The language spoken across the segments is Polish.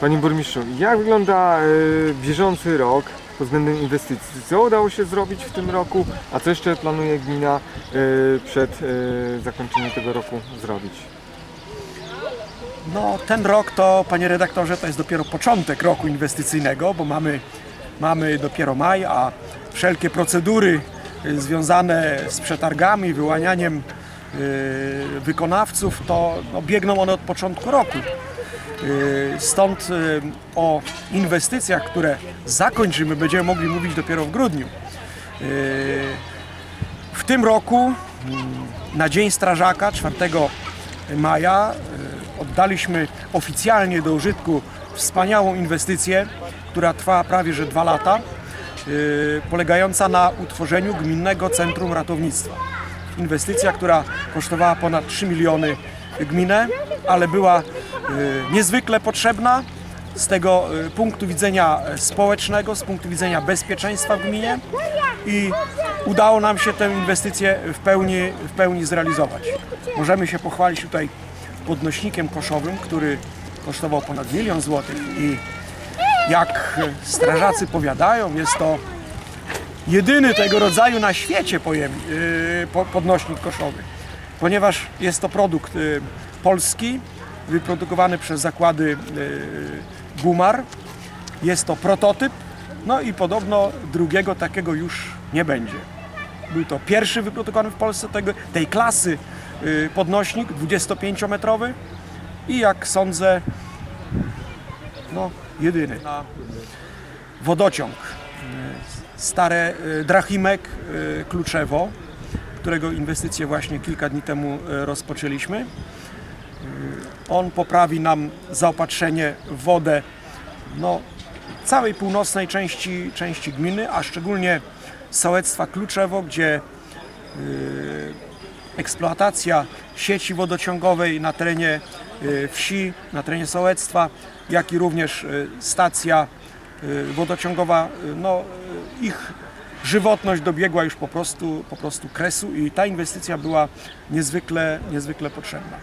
Panie burmistrzu, jak wygląda e, bieżący rok pod względem inwestycji? Co udało się zrobić w tym roku, a co jeszcze planuje gmina e, przed e, zakończeniem tego roku zrobić? No, ten rok to, panie redaktorze, to jest dopiero początek roku inwestycyjnego, bo mamy, mamy dopiero maj, a wszelkie procedury y, związane z przetargami, wyłanianiem y, wykonawców, to no, biegną one od początku roku. Y, Stąd y, o inwestycjach, które zakończymy, będziemy mogli mówić dopiero w grudniu. Y, W tym roku mm, na Dzień Strażaka 4 maja oddaliśmy oficjalnie do użytku wspaniałą inwestycję, która trwa prawie że dwa lata, polegająca na utworzeniu Gminnego Centrum Ratownictwa. Inwestycja, która kosztowała ponad 3 miliony gminę, ale była y, niezwykle potrzebna z tego y, punktu widzenia e, społecznego, z punktu widzenia bezpieczeństwa w gminie i udało nam się tę inwestycję w pełni, w pełni zrealizować. Możemy się pochwalić tutaj podnośnikiem koszowym, który kosztował ponad milion złotych i jak strażacy powiadają, jest to jedyny tego rodzaju na świecie po- podnośnik koszowy, ponieważ jest to produkt yy, polski, wyprodukowany przez zakłady yy, Gumar. Jest to prototyp, no i podobno drugiego takiego już nie będzie. Był to pierwszy wyprodukowany w Polsce tego, tej klasy yy, podnośnik 25-metrowy i jak sądzę, no jedyny. Wodociąg stare y, Drachimek y, Kluczewo, którego inwestycję właśnie kilka dni temu y, rozpoczęliśmy. Y, On poprawi nam zaopatrzenie w wodę no, całej północnej części, części gminy, a szczególnie sołectwa Kluczewo, gdzie y, eksploatacja sieci wodociągowej na terenie wsi, na terenie sołectwa, jak i również stacja wodociągowa, no, ich żywotność dobiegła już po prostu, po prostu kresu i ta inwestycja była niezwykle, niezwykle potrzebna.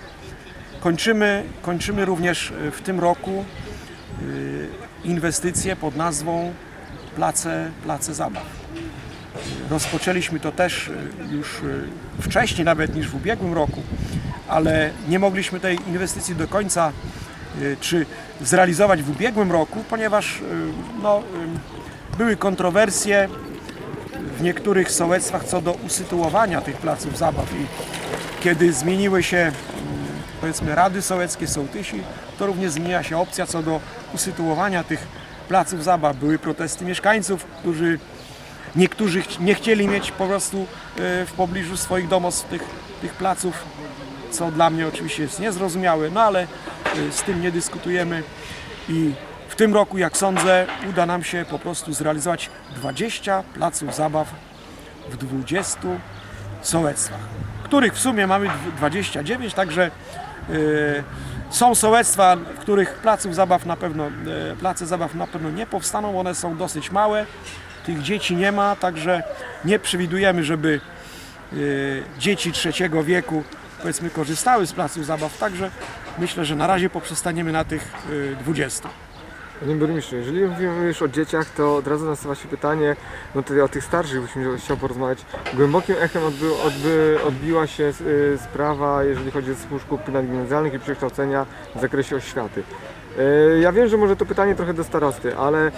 Kończymy, kończymy również y, w tym roku y, inwestycje pod nazwą Place, place Zabaw. Rozpoczęliśmy to też y, już wcześniej nawet niż w ubiegłym roku, ale nie mogliśmy tej inwestycji do końca czy zrealizować w ubiegłym roku, ponieważ no, były kontrowersje w niektórych sołectwach co do usytuowania tych placów zabaw i kiedy zmieniły się mm, powiedzmy rady sołeckie, sołtysi, to również zmieniła się opcja co do usytuowania tych placów zabaw. Były protesty mieszkańców, którzy Niektórzy nie chcieli mieć po prostu e, w pobliżu swoich domostw tych, tych placów, co dla mnie oczywiście jest niezrozumiałe, no ale e, z tym nie dyskutujemy i tym roku, jak sądzę, uda nam się po prostu zrealizować 20 placów zabaw w 20 sołectwach, których w sumie mamy dw- 29, także e, są sołectwa, w których placów zabaw na pewno, e, place zabaw na pewno nie powstaną, one są dosyć małe, tych dzieci nie ma, także nie przewidujemy, żeby y, dzieci trzeciego wieku powiedzmy korzystały z placów zabaw, także myślę, że na razie poprzestaniemy na tych y, 20. Panie burmistrzu, jeżeli mówimy już o dzieciach, to od razu nasuwa się pytanie, no tutaj o tych starszych byśmy chciał porozmawiać. Głębokim echem odby, odby, odbiła się y, sprawa, jeżeli chodzi o zespół szkół ponadgimnazjalnych i przekształcenia w zakresie oświaty. Y, ja wiem, że może to pytanie trochę do starosty, ale y,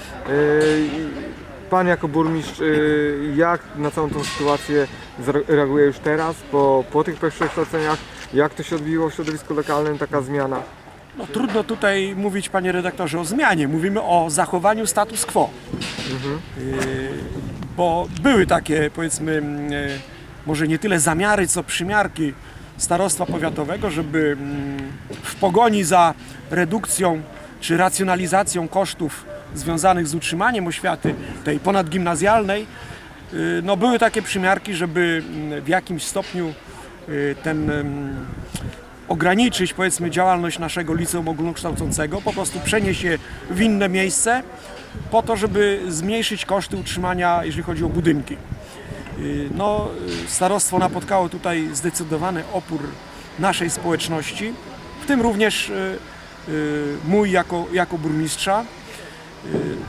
Pan jako burmistrz, y, jak na całą tą sytuację zareaguje już teraz, po, po tych przekształceniach? Jak to się odbiło w środowisku lokalnym, taka zmiana? No, trudno tutaj mówić, panie redaktorze, o zmianie. Mówimy o zachowaniu status quo. Y, bo były takie, powiedzmy, mm, y, może nie tyle zamiary, co przymiarki starostwa powiatowego, żeby mm, w pogoni za redukcją czy racjonalizacją kosztów związanych z utrzymaniem oświaty tej ponadgimnazjalnej, y, no były takie przymiarki, żeby mm, w jakimś stopniu ten ograniczyć powiedzmy działalność naszego liceum ogólnokształcącego, po prostu przenieść je w inne miejsce po to, żeby zmniejszyć koszty utrzymania, jeżeli chodzi o budynki. Y, No, starostwo napotkało tutaj zdecydowany opór naszej społeczności, w tym również y, y, mój jako, jako burmistrza.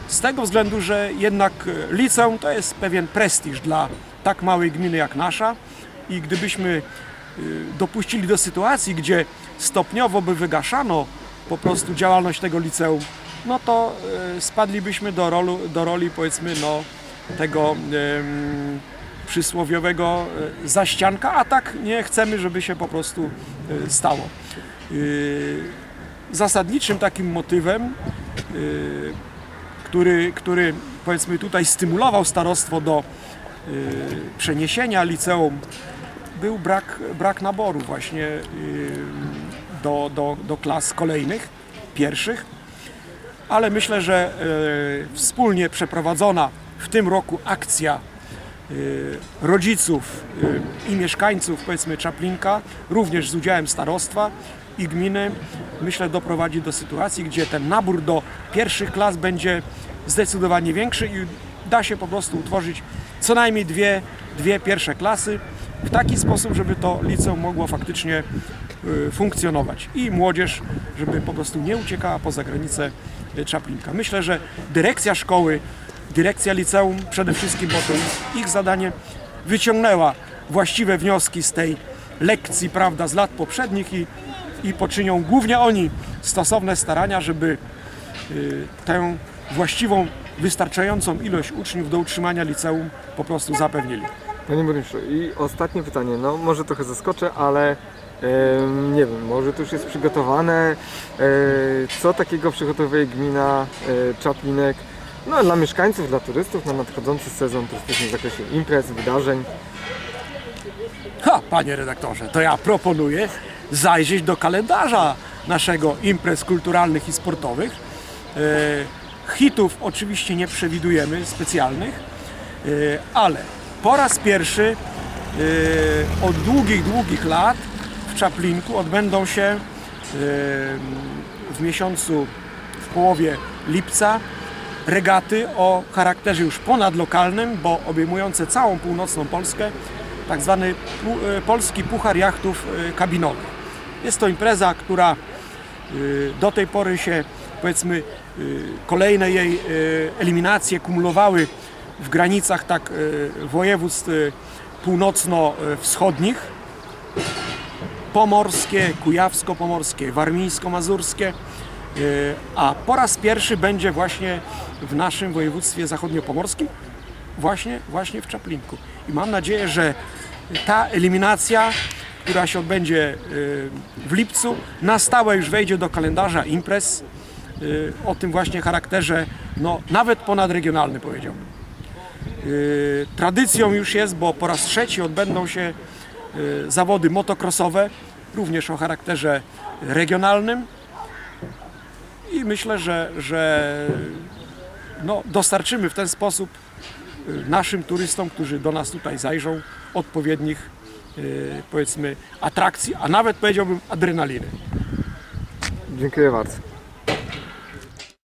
Z tego względu, że jednak liceum to jest pewien prestiż dla tak małej gminy jak nasza i gdybyśmy dopuścili do sytuacji, gdzie stopniowo by wygaszano po prostu działalność tego liceum, no to y, spadlibyśmy do, rolu, do roli powiedzmy no, tego przysłowiowego y, zaścianka, a tak nie chcemy, żeby się po prostu y, stało. Y, Zasadniczym takim motywem y, który, który powiedzmy tutaj stymulował starostwo do y, przeniesienia liceum, był brak, brak naboru właśnie y, do, do, do klas kolejnych, pierwszych. Ale myślę, że y, wspólnie przeprowadzona w tym roku akcja y, rodziców i mieszkańców powiedzmy Czaplinka, również z udziałem starostwa i gminy, myślę doprowadzi do sytuacji, gdzie ten nabór do pierwszych klas będzie zdecydowanie większy i da się po prostu utworzyć co najmniej dwie, dwie pierwsze klasy w taki sposób, żeby to liceum mogło faktycznie y, funkcjonować i młodzież, żeby po prostu nie uciekała poza granice y, Czaplinka. Myślę, że dyrekcja szkoły, dyrekcja liceum przede wszystkim, bo to ich zadanie, wyciągnęła właściwe wnioski z tej lekcji, prawda, z lat poprzednich i, i poczynią głównie oni stosowne starania, żeby y, tę właściwą, wystarczającą ilość uczniów do utrzymania liceum po prostu zapewnili. Panie burmistrzu, i ostatnie pytanie, no może trochę zaskoczę, ale nie wiem, może to już jest przygotowane. E, co takiego przygotowuje gmina e, Czaplinek? No dla mieszkańców, dla turystów na nadchodzący sezon turystyczny w zakresie imprez, wydarzeń. Ha, panie redaktorze, to ja proponuję zajrzeć do kalendarza naszego imprez kulturalnych i sportowych. E, hitów oczywiście nie przewidujemy specjalnych, e, ale po raz pierwszy e, od długich, długich lat w Czaplinku odbędą się e, w miesiącu, w połowie lipca regaty o charakterze już ponadlokalnym, bo obejmujące całą północną Polskę, tak zwany e, polski puchar jachtów kabinowych. Jest to impreza, która do tej pory się powiedzmy kolejne jej eliminacje kumulowały w granicach tak e, województw e, północno-wschodnich pomorskie, kujawsko-pomorskie, warmińsko-mazurskie, e, a po raz pierwszy będzie właśnie w naszym województwie zachodniopomorskim, właśnie, właśnie w Czaplinku. I mam nadzieję, że ta eliminacja, która się odbędzie w lipcu, na stałe już wejdzie do kalendarza imprez o tym właśnie charakterze, no nawet ponadregionalny powiedziałbym. Y, Tradycją już jest, bo po raz trzeci odbędą się y, zawody motocrossowe, również o charakterze regionalnym. I myślę, że, że no, dostarczymy w ten sposób y, naszym turystom, którzy do nas tutaj zajrzą, odpowiednich powiedzmy atrakcji, a nawet powiedziałbym adrenaliny. Dziękuję bardzo.